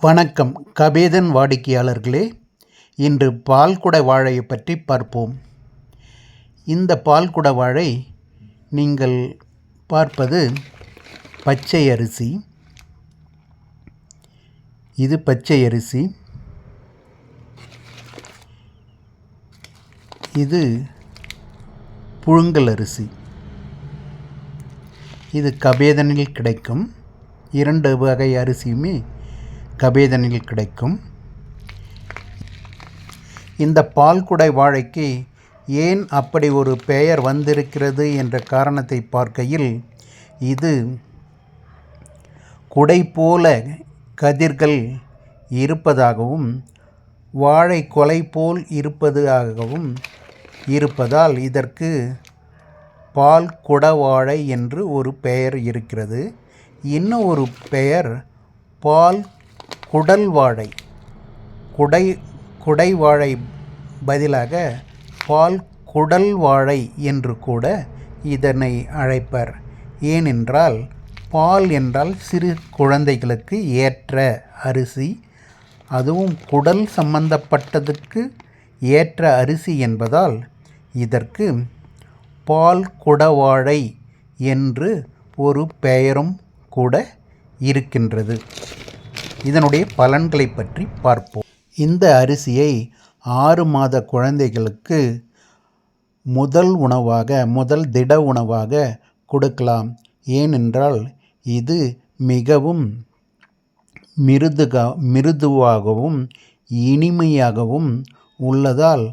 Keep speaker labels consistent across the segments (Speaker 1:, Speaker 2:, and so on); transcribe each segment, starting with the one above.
Speaker 1: வணக்கம் கபேதன் வாடிக்கையாளர்களே. இன்று பால்குட வாழையை பற்றி பார்ப்போம். இந்த பால்குட வாழை நீங்கள் பார்ப்பது பச்சை அரிசி. இது பச்சை அரிசி. இது புழுங்கல் அரிசி. இது கபேதனில் கிடைக்கும். இரண்டு வகை அரிசியுமே கபேதனில் கிடைக்கும். இந்த பால்குடை வாழைக்கு ஏன் அப்படி ஒரு பெயர் வந்திருக்கிறது என்ற காரணத்தை பார்க்கையில் இது குடை போல கதிர்கள் இருப்பதாகவும் வாழை கொலை போல் இருப்பதாகவும் இருப்பதால் இதற்கு பால் குடவாழை என்று ஒரு பெயர் இருக்கிறது. இன்னும் ஒரு பெயர் பால் குடல் வாழை குடை குடை வாழை பதிலாக பால் குடல் வாழை என்று கூட இதனை அழைப்பர். ஏனென்றால் பால் என்றால் சிறு குழந்தைகளுக்கு ஏற்ற அரிசி அதுவும் குடல் சம்பந்தப்பட்டதுக்கு ஏற்ற அரிசி என்பதால் இதற்கு பால் குடவாழை என்று ஒரு பெயரும் கூட இருக்கின்றது. இதனுடைய பலன்களை பற்றி பார்ப்போம். இந்த அரிசியை ஆறு மாத குழந்தைகளுக்கு முதல் உணவாக முதல் திட உணவாக கொடுக்கலாம். ஏனென்றால் இது மிகவும் மிருதுகா மிருதுவாகவும் இனிமையாகவும் உள்ளதால்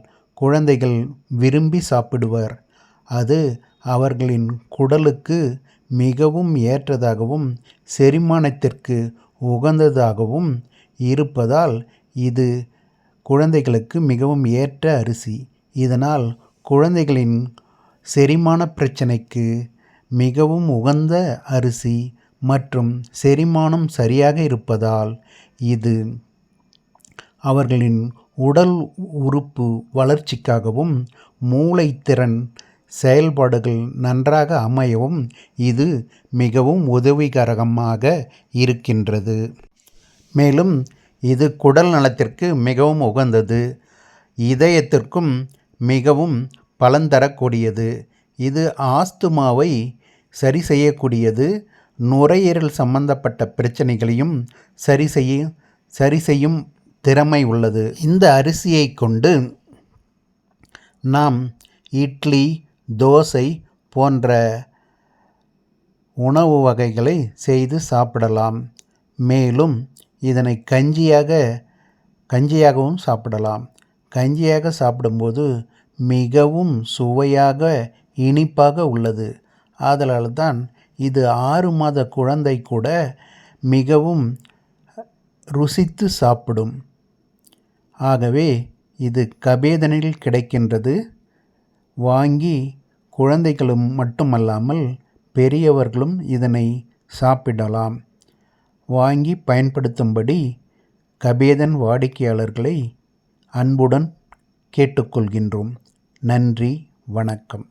Speaker 1: குழந்தைகள் விரும்பி சாப்பிடுவர். அது அவர்களின் குடலுக்கு மிகவும் ஏற்றதாகவும் செரிமானத்திற்கு உகந்ததாகவும் இருப்பதால் இது குழந்தைகளுக்கு மிகவும் ஏற்ற அரிசி. இதனால் குழந்தைகளின் செரிமான பிரச்சனைக்கு மிகவும் உகந்த அரிசி மற்றும் செரிமானம் சரியாக இருப்பதால் இது அவர்களின் உடல் உறுப்பு வளர்ச்சிக்காகவும் மூளைத்திறன் செயல்பாடுகள் நன்றாக அமையவும் இது மிகவும் உதவிகரமாக இருக்கின்றது. மேலும் இது குடல் நலத்திற்கு மிகவும் உகந்தது. இதயத்திற்கும் மிகவும் பலன் தரக்கூடியது. இது ஆஸ்துமாவை சரி செய்யக்கூடியது. நுரையீரல் சம்பந்தப்பட்ட பிரச்சனைகளையும் சரி செய்ய சரி செய்யும் திறமை உள்ளது. இந்த அரிசியை கொண்டு நாம் இட்லி தோசை போன்ற உணவு வகைகளை செய்து சாப்பிடலாம். மேலும் இதனை கஞ்சியாக கஞ்சியாகவும் சாப்பிடலாம். கஞ்சியாக சாப்பிடும்போது மிகவும் சுவையாக இனிப்பாக உள்ளது. ஆதலால் தான் இது ஆறு மாத குழந்தை கூட மிகவும் ருசித்து சாப்பிடும். ஆகவே இது கபேதனில் கிடைக்கின்றது. வாங்கி குழந்தைகளும் மட்டுமல்லாமல் பெரியவர்களும் இதனை சாப்பிடலாம். வாங்கி பயன்படுத்தும்படி கபேதன் வாடிக்கையாளர்களை அன்புடன் கேட்டுக்கொள்கின்றோம். நன்றி வணக்கம்.